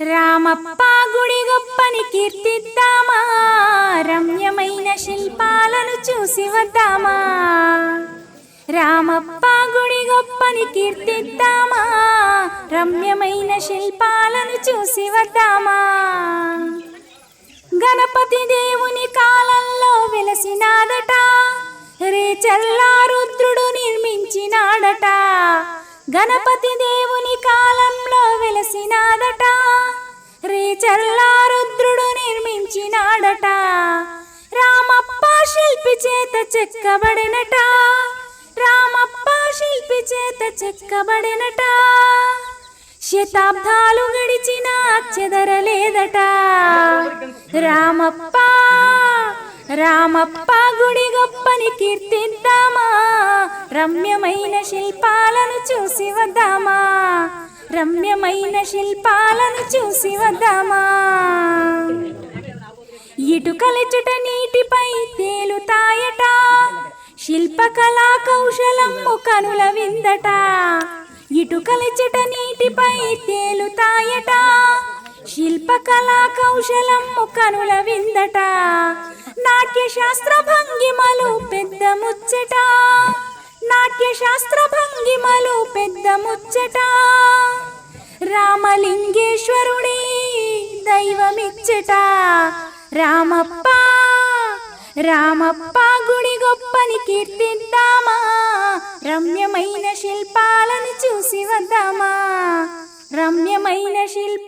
రామప్ప గుడి గొప్పని కీర్తిద్దామా? రమ్యమైన శిల్పాలను చూసి వద్దామా? రామప్ప గుడి గొప్పని కీర్తిద్దామా? రమ్యమైన శిల్పాలను చూసి వద్దామా? గణపతి దేవుని కాలంలో వెలసినాడట రేచల్లా రుద్రుడు నిర్మించినాడట. గణపతి దేవుని కాలంలో వెలసినాడట చల్లారుద్రుడు నిర్మించినాడట. రామప్ప శిల్పి చేత చెక్కబడినట. రామప్ప శిల్పి చేత చెక్కబడినట. శతాబ్దాలు గడిచిన చెదరలేదట రామప్ప రామప్ప గుడి గొప్పని కీర్తిద్దామా. రమ్యమైన శిల్పాలను చూసి వద్దామా. రమ్యమైన శిల్పాలను చూసి వద్దామా? ఇటుకలెచుట నీటిపై తేలుతాయట. శిల్పకళా కౌశలము కనుల విందట. ఇటుకలెచుట నీటిపై తేలుతాయట. శిల్పకళా కౌశలము కనుల విందట. నాట్య శాస్త్ర భంగిమలు పెద్ద ముచ్చట. నాట్య శాస్త్ర భంగిమలు పెద్ద ముచ్చట. రామలింగేశ్వరుడే దైవమిచ్చట. రామప్ప రామప్ప గుడి గొప్పని కీర్తిద్దామా? రమ్యమైన శిల్పాలను చూసి వద్దామా? రమ్యమైన శిల్ప